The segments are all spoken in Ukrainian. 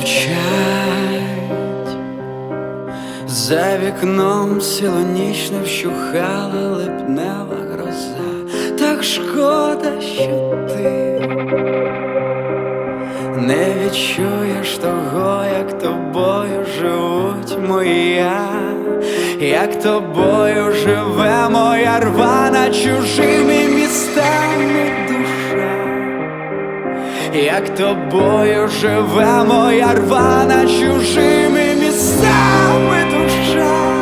мовчать, за вікном сілоніч не вщухала липнева гроза, так шкода, що ти не відчуєш того, як тобою живуть моя, як тобою живе Як тобою живе моя рвана чужими містами душа,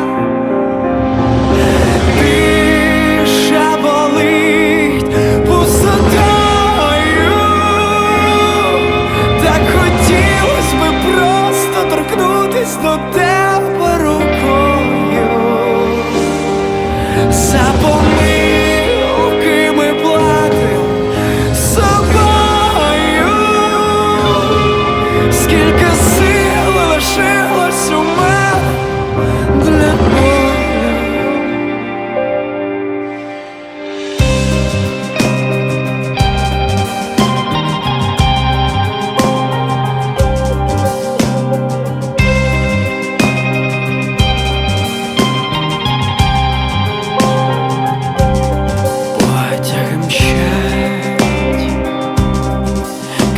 до тебе рукою. За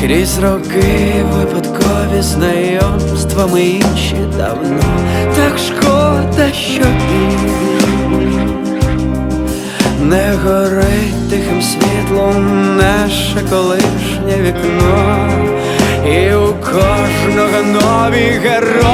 Крізь роки випадкові знайомства ми інші давно. Так шкода, що він не горить тихим світлом наше колишнє вікно, і у кожного нові герої